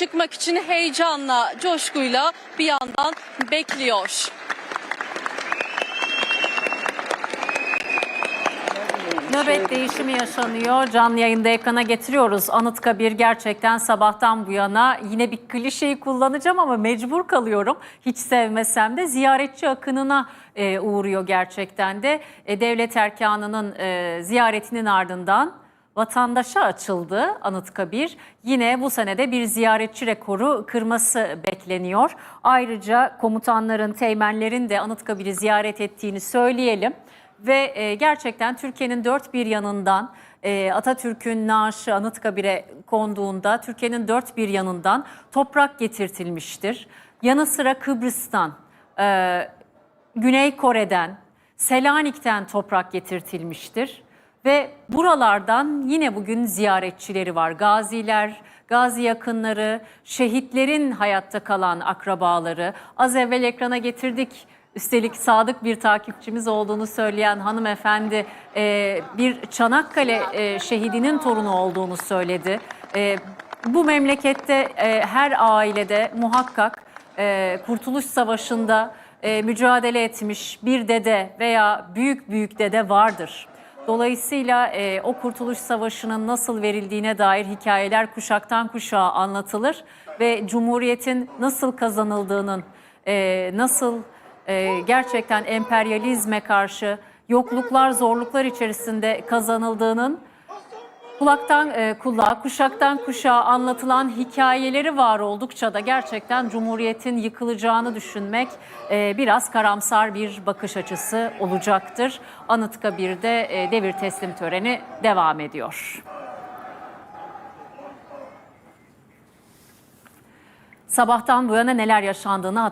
çıkmak için heyecanla, coşkuyla bir yandan bekliyor. Nöbet değişimi yaşanıyor. Canlı yayında ekrana getiriyoruz. Anıtkabir gerçekten sabahtan bu yana yine bir klişeyi kullanacağım ama mecbur kalıyorum. Hiç sevmesem de ziyaretçi akınına e, uğruyor gerçekten de. E, devlet erkanının e, ziyaretinin ardından vatandaşa açıldı Anıtkabir. Yine bu senede bir ziyaretçi rekoru kırması bekleniyor. Ayrıca komutanların, teğmenlerin de Anıtkabir'i ziyaret ettiğini söyleyelim. Ve e, gerçekten Türkiye'nin dört bir yanından e, Atatürk'ün naaşı Anıtkabir'e konduğunda Türkiye'nin dört bir yanından toprak getirtilmiştir. Yanı sıra Kıbrıs'tan, e, Güney Kore'den, Selanik'ten toprak getirtilmiştir. Ve buralardan yine bugün ziyaretçileri var. Gaziler, gazi yakınları, şehitlerin hayatta kalan akrabaları. Az evvel ekrana getirdik. Üstelik sadık bir takipçimiz olduğunu söyleyen hanımefendi e, bir Çanakkale e, şehidinin torunu olduğunu söyledi. E, bu memlekette her ailede muhakkak Kurtuluş Savaşı'nda mücadele etmiş bir dede veya büyük büyük dede vardır. Dolayısıyla e, o Kurtuluş Savaşı'nın nasıl verildiğine dair hikayeler kuşaktan kuşağa anlatılır ve Cumhuriyet'in nasıl kazanıldığının, e, nasıl e, gerçekten emperyalizme karşı yokluklar, zorluklar içerisinde kazanıldığının kulaktan e, kulağa, kuşaktan kuşağa anlatılan hikayeleri var oldukça da gerçekten Cumhuriyet'in yıkılacağını düşünmek e, biraz karamsar bir bakış açısı olacaktır. Anıtkabir'de e, devir teslim töreni devam ediyor. Sabahtan bu yana neler yaşandığını hatırlayın.